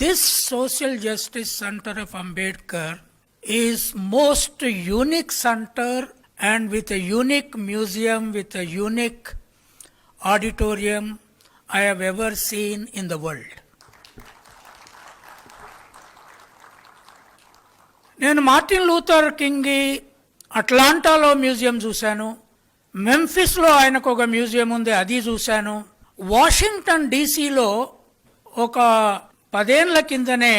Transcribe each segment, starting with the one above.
This Social Justice Center of Ambedkar is most unique center and with a unique museum, with a unique auditorium I have ever seen in the world. నేను Martin Luther King అట్లాంటాలో museum చూశాను మెంఫిస్లో ఆయనకు ఒక museum ఉంది అది చూశాను Washington డీసీలో ఒక పదేళ్ళ కిందనే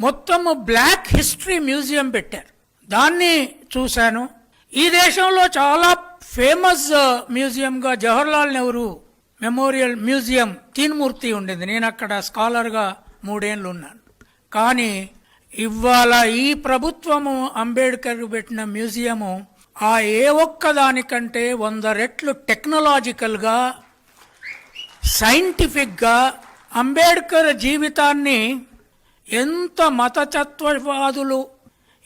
మొత్తము బ్లాక్ హిస్టరీ మ్యూజియం పెట్టారు. దాన్ని చూశాను. ఈ దేశంలో చాలా ఫేమస్ మ్యూజియంగా జవహర్లాల్ నెహ్రూ మెమోరియల్ మ్యూజియం తీన్మూర్తి ఉండింది. నేను అక్కడ స్కాలర్గా మూడేళ్ళు ఉన్నాను. కానీ ఇవాళ ఈ ప్రభుత్వము అంబేద్కర్ పెట్టిన మ్యూజియము ఆ ఏ ఒక్క దానికంటే వంద రెట్లు టెక్నాలజికల్గా సైంటిఫిక్గా అంబేద్కర్ జీవితాన్ని ఎంత మతతత్వవాదులు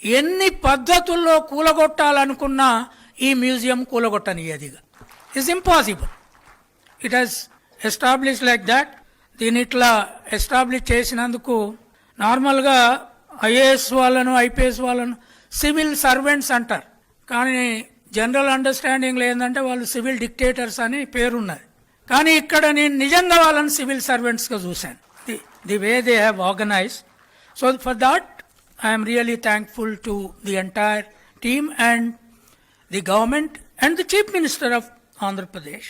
ఎన్ని పద్ధతుల్లో కూలగొట్టాలనుకున్నా ఈ museum కూలగొట్టనియదిగా it's impossible it has establish like that దీని ఇట్లా ఎస్టాబ్లిష్ చేసినందుకు నార్మల్గా ఐఏఎస్ వాళ్ళను ఐపీఎస్ వాళ్ళను సివిల్ సర్వెంట్స్ అంటారు. కానీ జనరల్ అండర్స్టాండింగ్లో ఏంటంటే వాళ్ళు సివిల్ డిక్టేటర్స్ అని పేరున్నది. కానీ ఇక్కడ నేను నిజంగా వాళ్ళని సివిల్ సర్వెంట్స్గా చూశాను the the way they have organise so for that I'm really thankful to the entire team and the government and the chief minister of Andhra Pradesh